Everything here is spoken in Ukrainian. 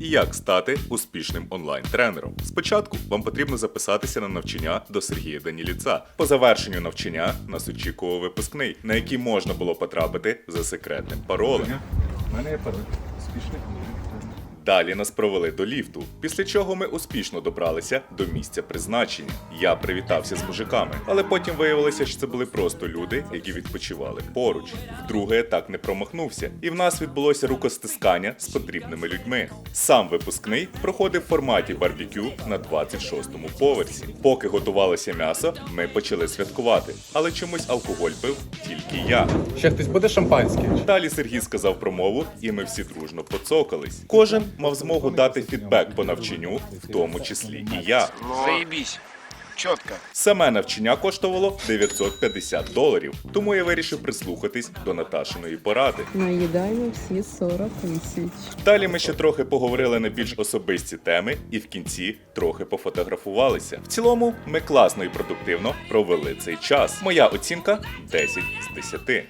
І як стати успішним онлайн-тренером? Спочатку вам потрібно записатися на навчання до Сергія Даніліца. По завершенню навчання нас очікував випускний, на який можна було потрапити за секретним паролем. У мене є пароль. Успішний онлайн. Далі нас провели до ліфту, після чого ми успішно добралися до місця призначення. Я привітався з мужиками, але потім виявилося, що це були просто люди, які відпочивали поруч. Вдруге я так не промахнувся, і в нас відбулося рукостискання з потрібними людьми. Сам випускний проходив в форматі барбекю на 26-му поверсі. Поки готувалося м'ясо, ми почали святкувати, але чомусь алкоголь пив тільки я. Ще хтось буде шампанське? Далі Сергій сказав промову, і ми всі дружно поцокались. Кожен мав змогу дати фідбек по навчанню, в тому числі і я. Заебись. Четко. Саме навчання коштувало 950 доларів, тому я вирішив прислухатись до Наташиної поради. Наїдаємо всі 40 тисяч. Далі ми ще трохи поговорили на більш особисті теми і в кінці трохи пофотографувалися. В цілому, ми класно і продуктивно провели цей час. Моя оцінка 10 з 10.